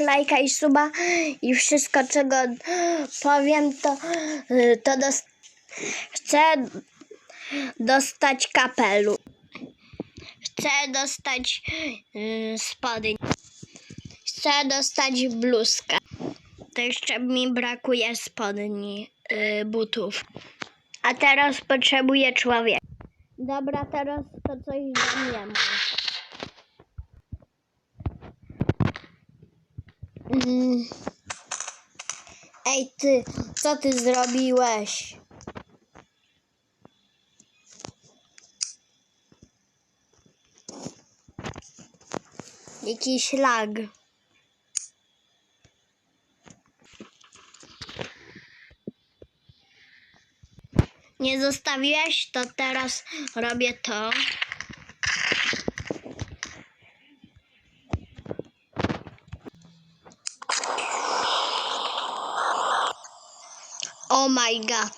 lajka i suba i wszystko, czego powiem, to, to dos- chcę dostać kapelu. Chcę dostać y, spodnie. Chcę dostać bluzkę. To jeszcze mi brakuje spodni, y, butów. A teraz potrzebuję człowieka. Dobra, teraz to coś zamiemy. Mm. Ej ty, co ty zrobiłeś? Jakiś lag. Nie zostawiłeś, to teraz robię to. Oh my god.